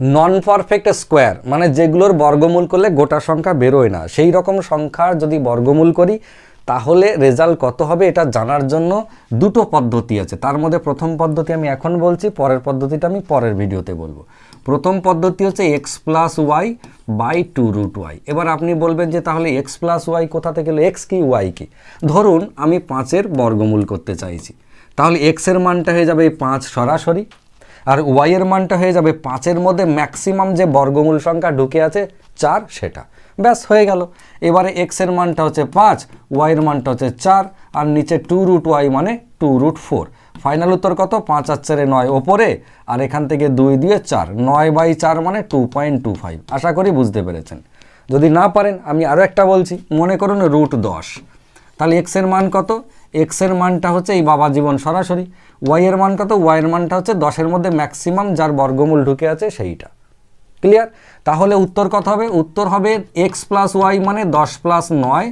নন perfect square মানে যেগুলোর বর্গমূল করলে গোটা সংখ্যা বেরোয় না। সেই রকম সংখ্যার যদি বর্গমূল করি, তাহলে রেজাল্ট কত হবে এটা জানার জন্য দুটো পদ্ধতি আছে। তার মধ্যে প্রথম পদ্ধতি আমি এখন বলছি, পরের পদ্ধতিটা আমি পরের ভিডিওতে বলব। প্রথম পদ্ধতি হচ্ছে X plus Y by two root Y এবার আপনি বলবেন যে তাহলে এক্স প্লাস ওয়াই কোথা থেকে এলো? এক্স কি ওয়াই কি? ধরুন আমি পাঁচের বর্গমূল করতে চাইছি। তাহলে এক্সের মানটা হয়ে যাবে এই পাঁচ সরাসরি। আর ওয়াইয়ের মানটা হয়ে যাবে পাঁচের মধ্যে ম্যাক্সিমাম যে বর্গমূল সংখ্যা ঢুকে আছে চার, সেটা। ব্যাস, হয়ে গেল। এবারে এক্সের মানটা হচ্ছে পাঁচ ওয়াইয়ের মানটা হচ্ছে চার, আর নিচে টু রুট ওয়াই মানে টু রুট ফোর ফাইনাল উত্তর কত? পাঁচ আর চারে নয় ওপরে, আর এখান থেকে দুই দিয়ে চার। নয় বাই চার মানে টু পয়েন্ট টু ফাইভ আশা করি বুঝতে পেরেছেন। যদি না পারেন, আমি আরও একটা বলছি। মনে করুন রুট দশ। তাহলে এক্সের মান কত? এক্সের মানটা হচ্ছে এই বাবা জীবন সরাসরি, ওয়াইয়ের মান কত ওয়াইয়ের মানটা হচ্ছে দশের মধ্যে ম্যাক্সিমাম যার বর্গমূল ঢুকে আছে সেইটা। ক্লিয়ার? তাহলে উত্তর কত হবে? উত্তর হবে এক্স প্লাস ওয়াই মানে দশ প্লাস নয়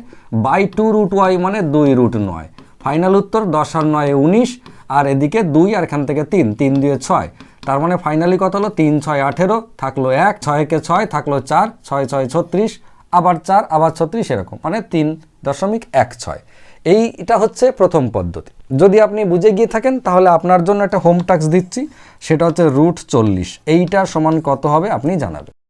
বাই টু রুট ওয়াই মানে দুই রুট নয়। ফাইনাল উত্তর দশ আর নয় উনিশ, আর এদিকে দুই আর এখান থেকে তিন তিন দিয়ে ছয়। তার মানে ফাইনালি কত হলো? তিন, ছয়, আঠেরো, থাকল এক ছয়কে ছয়, থাকল চার, ছয় ছয়, ছত্রিশ, আবার চার, আবার ছত্রিশ এরকম মানে তিন দশমিক এক ছয়। এইটা হচ্ছে প্রথম পদ্ধতি। যদি আপনি বুঝে গিয়ে থাকেন, তাহলে আপনার জন্য একটা হোম টাক্স দিচ্ছি, সেটা হচ্ছে রুট চল্লিশ। এইটা সমান কত হবে আপনি জানাবেন।